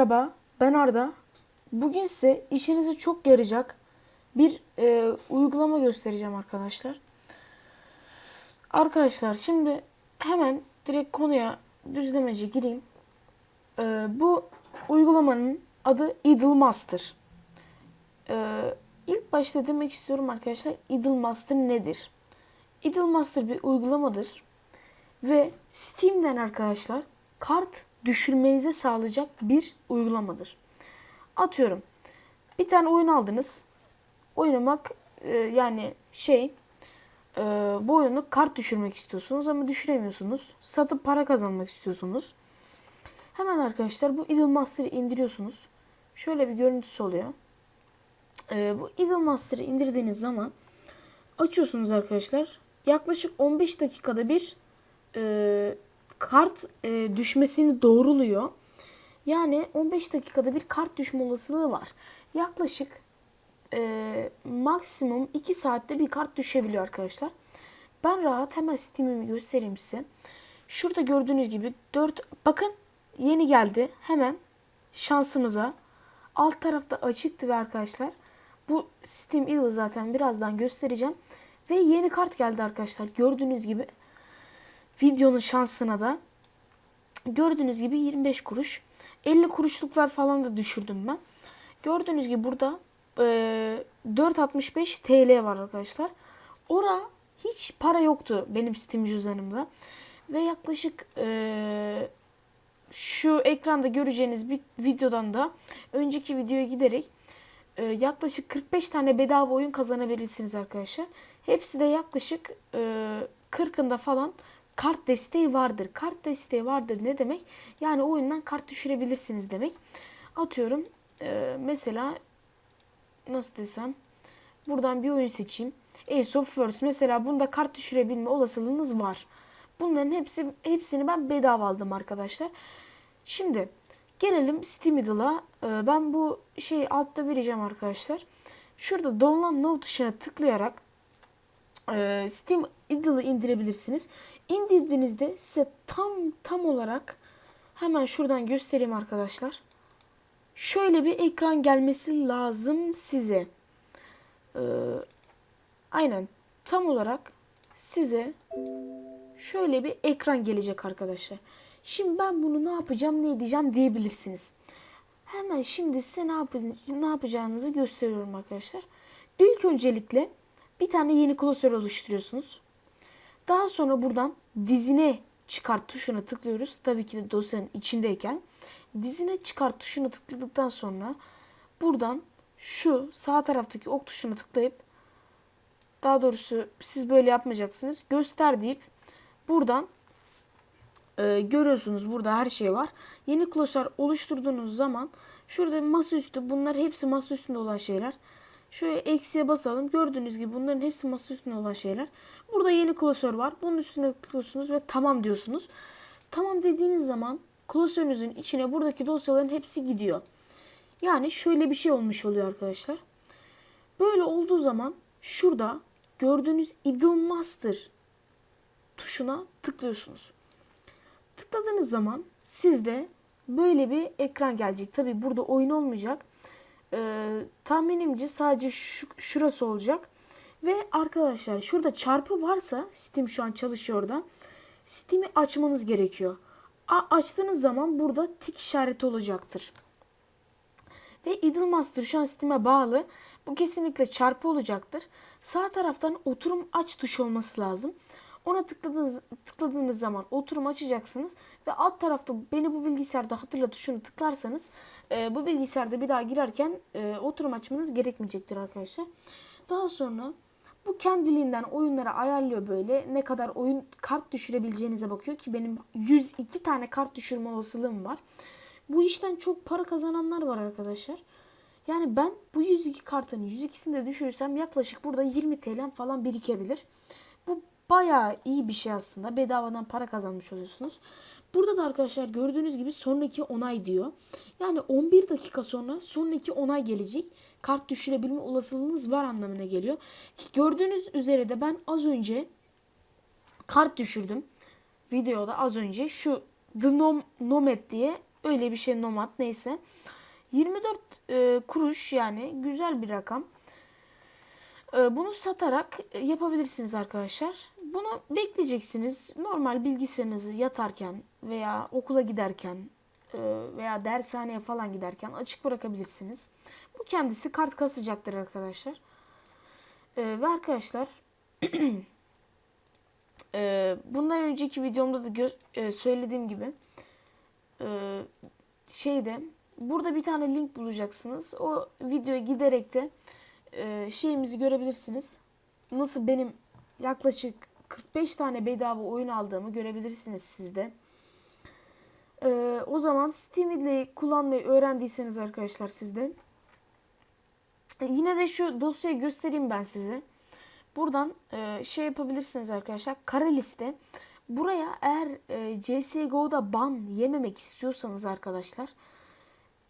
merhaba. Ben Arda. Bugün size işinize çok yarayacak bir e, uygulama göstereceğim arkadaşlar. Arkadaşlar şimdi hemen direkt konuya düzlemece gireyim. E, bu uygulamanın adı Idle Master. E, ilk başta demek istiyorum arkadaşlar Idle Master nedir? Idle Master bir uygulamadır. Ve Steam'den arkadaşlar kart düşürmenize sağlayacak bir uygulamadır. Atıyorum. Bir tane oyun aldınız. Oynamak e, yani şey e, bu oyunu kart düşürmek istiyorsunuz ama düşüremiyorsunuz. Satıp para kazanmak istiyorsunuz. Hemen arkadaşlar bu Idle Master'ı indiriyorsunuz. Şöyle bir görüntüsü oluyor. E, bu Idle Master'ı indirdiğiniz zaman açıyorsunuz arkadaşlar. Yaklaşık 15 dakikada bir e, kart e, düşmesini doğruluyor. Yani 15 dakikada bir kart düşme olasılığı var. Yaklaşık e, maksimum 2 saatte bir kart düşebiliyor arkadaşlar. Ben rahat hemen Steam'imi göstereyim size. Şurada gördüğünüz gibi 4 bakın yeni geldi. Hemen şansımıza alt tarafta açıktı ve arkadaşlar bu Steam yılı zaten birazdan göstereceğim. Ve yeni kart geldi arkadaşlar. Gördüğünüz gibi videonun şansına da gördüğünüz gibi 25 kuruş. 50 kuruşluklar falan da düşürdüm ben. Gördüğünüz gibi burada e, 4.65 TL var arkadaşlar. Ora hiç para yoktu benim Steam cüzdanımda. Ve yaklaşık e, şu ekranda göreceğiniz bir videodan da önceki videoya giderek e, yaklaşık 45 tane bedava oyun kazanabilirsiniz arkadaşlar. Hepsi de yaklaşık e, 40'ında falan kart desteği vardır. Kart desteği vardır ne demek? Yani oyundan kart düşürebilirsiniz demek. Atıyorum e, mesela nasıl desem buradan bir oyun seçeyim. Ace of First mesela bunda kart düşürebilme olasılığınız var. Bunların hepsi hepsini ben bedava aldım arkadaşlar. Şimdi gelelim Steam Idle'a. E, ben bu şeyi altta vereceğim arkadaşlar. Şurada download now tuşuna tıklayarak e, Steam Idle'ı indirebilirsiniz. İndirdiğinizde size tam tam olarak hemen şuradan göstereyim arkadaşlar. Şöyle bir ekran gelmesi lazım size. Ee, aynen tam olarak size şöyle bir ekran gelecek arkadaşlar. Şimdi ben bunu ne yapacağım ne edeceğim diyebilirsiniz. Hemen şimdi size ne, yap ne yapacağınızı gösteriyorum arkadaşlar. İlk öncelikle bir tane yeni klasör oluşturuyorsunuz. Daha sonra buradan dizine çıkart tuşuna tıklıyoruz. Tabii ki de dosyanın içindeyken. Dizine çıkart tuşuna tıkladıktan sonra buradan şu sağ taraftaki ok tuşuna tıklayıp daha doğrusu siz böyle yapmayacaksınız. Göster deyip buradan e, görüyorsunuz burada her şey var. Yeni klasör oluşturduğunuz zaman şurada masaüstü bunlar hepsi masaüstünde olan şeyler. Şöyle eksiye basalım. Gördüğünüz gibi bunların hepsi masa üstünde olan şeyler. Burada yeni klasör var. Bunun üstüne tıklıyorsunuz ve tamam diyorsunuz. Tamam dediğiniz zaman klasörünüzün içine buradaki dosyaların hepsi gidiyor. Yani şöyle bir şey olmuş oluyor arkadaşlar. Böyle olduğu zaman şurada gördüğünüz Idle Master tuşuna tıklıyorsunuz. Tıkladığınız zaman sizde böyle bir ekran gelecek. Tabi burada oyun olmayacak. Ee, tahminimce sadece şu, şurası olacak. Ve arkadaşlar şurada çarpı varsa Steam şu an çalışıyor da. Steam'i açmanız gerekiyor. A açtığınız zaman burada tik işareti olacaktır. Ve Idlemaster şu an Steam'e bağlı. Bu kesinlikle çarpı olacaktır. Sağ taraftan oturum aç tuşu olması lazım. Ona tıkladığınız, tıkladığınız zaman oturum açacaksınız ve alt tarafta beni bu bilgisayarda hatırla tuşunu tıklarsanız e, bu bilgisayarda bir daha girerken e, oturum açmanız gerekmeyecektir arkadaşlar. Daha sonra bu kendiliğinden oyunlara ayarlıyor böyle. Ne kadar oyun kart düşürebileceğinize bakıyor ki benim 102 tane kart düşürme olasılığım var. Bu işten çok para kazananlar var arkadaşlar. Yani ben bu 102 kartın 102'sini de düşürürsem yaklaşık burada 20 TL falan birikebilir. Bayağı iyi bir şey aslında. Bedavadan para kazanmış oluyorsunuz. Burada da arkadaşlar gördüğünüz gibi sonraki onay diyor. Yani 11 dakika sonra sonraki onay gelecek. Kart düşürebilme olasılığınız var anlamına geliyor. Gördüğünüz üzere de ben az önce kart düşürdüm. Videoda az önce şu The Nom Nomad diye Öyle bir şey nomad neyse. 24 e, kuruş yani güzel bir rakam. E, bunu satarak e, yapabilirsiniz arkadaşlar. Bunu bekleyeceksiniz. Normal bilgisayarınızı yatarken veya okula giderken e, veya dershaneye falan giderken açık bırakabilirsiniz. Bu kendisi kart kasacaktır arkadaşlar. E, ve arkadaşlar e, bundan önceki videomda da söylediğim gibi şeyde burada bir tane link bulacaksınız. O videoya giderek de şeyimizi görebilirsiniz. Nasıl benim yaklaşık 45 tane bedava oyun aldığımı görebilirsiniz sizde. E, o zaman Steam ile kullanmayı öğrendiyseniz arkadaşlar sizde. E, yine de şu dosyayı göstereyim ben size. Buradan e, şey yapabilirsiniz arkadaşlar. Kara liste. Buraya eğer e, CSGO'da ban yememek istiyorsanız arkadaşlar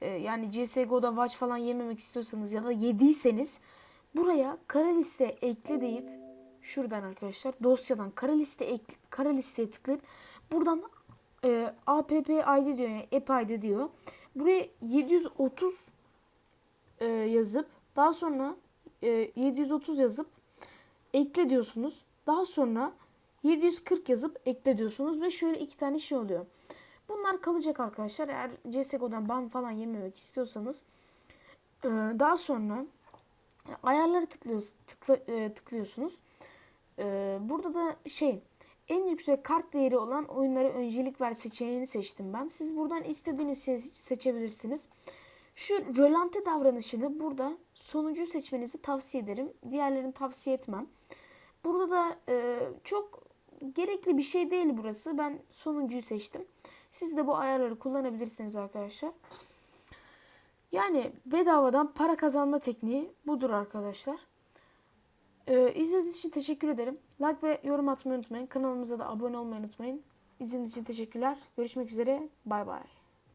e, yani CSGO'da watch falan yememek istiyorsanız ya da yediyseniz buraya kara liste ekle deyip şuradan arkadaşlar dosyadan kara liste ek, kara listeye tıklayıp buradan e, app ID diyor yani app ID diyor. Buraya 730 e, yazıp daha sonra e, 730 yazıp ekle diyorsunuz. Daha sonra 740 yazıp ekle diyorsunuz ve şöyle iki tane şey oluyor. Bunlar kalacak arkadaşlar. Eğer CSGO'dan ban falan yememek istiyorsanız Ee, daha sonra ayarları tıklıyoruz, tıkla, e, tıklıyorsunuz. Ee, burada da şey en yüksek kart değeri olan oyunlara öncelik ver seçeneğini seçtim ben. Siz buradan istediğiniz şeyi seçebilirsiniz. Şu rölante davranışını burada sonuncuyu seçmenizi tavsiye ederim. Diğerlerini tavsiye etmem. Burada da e, çok gerekli bir şey değil burası. Ben sonuncuyu seçtim. Siz de bu ayarları kullanabilirsiniz arkadaşlar. Yani bedavadan para kazanma tekniği budur arkadaşlar. Ee, izlediğiniz için teşekkür ederim. Like ve yorum atmayı unutmayın. Kanalımıza da abone olmayı unutmayın. İzlediğiniz için teşekkürler. Görüşmek üzere. Bay bay.